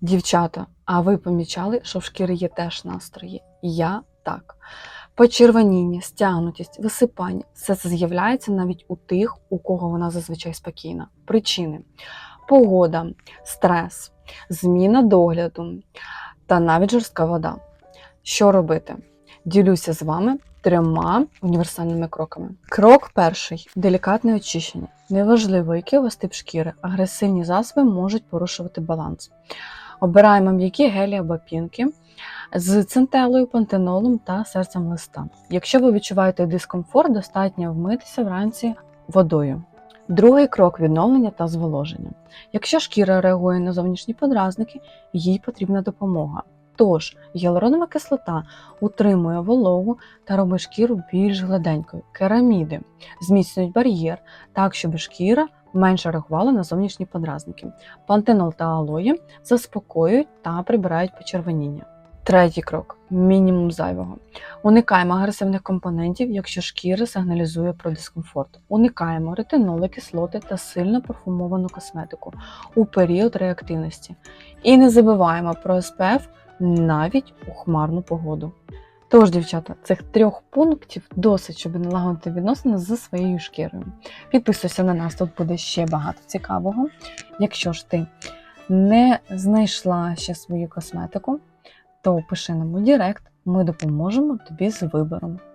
Дівчата, а ви помічали, що в шкіри є теж настрої? Я так. Почервоніння, стягнутість, висипання все це з'являється навіть у тих, у кого вона зазвичай спокійна. Причини: погода, стрес, зміна догляду та навіть жорстка вода. Що робити? Ділюся з вами трьома універсальними кроками. Крок перший делікатне очищення. Неважливо, який у вас тип шкіри, агресивні засоби можуть порушувати баланс. Обираємо м'які гелі або пінки з центелою, пантенолом та серцем листа. Якщо ви відчуваєте дискомфорт, достатньо вмитися вранці водою. Другий крок відновлення та зволоження. Якщо шкіра реагує на зовнішні подразники, їй потрібна допомога. Тож гіалуронова кислота утримує вологу та робить шкіру більш гладенькою. Кераміди зміцнюють бар'єр так, щоб шкіра менше реагувала на зовнішні подразники. Пантенол та алої заспокоюють та прибирають почервоніння. Третій крок мінімум зайвого. Уникаємо агресивних компонентів, якщо шкіра сигналізує про дискомфорт. Уникаємо ретиноли, кислоти та сильно парфумовану косметику у період реактивності. І не забуваємо про SPF навіть у хмарну погоду. Тож, дівчата, цих трьох пунктів досить, щоб налагодити відносини зі своєю шкірою. Підписуйся на нас, тут буде ще багато цікавого. Якщо ж ти не знайшла ще свою косметику, то пиши нам у Директ, ми допоможемо тобі з вибором.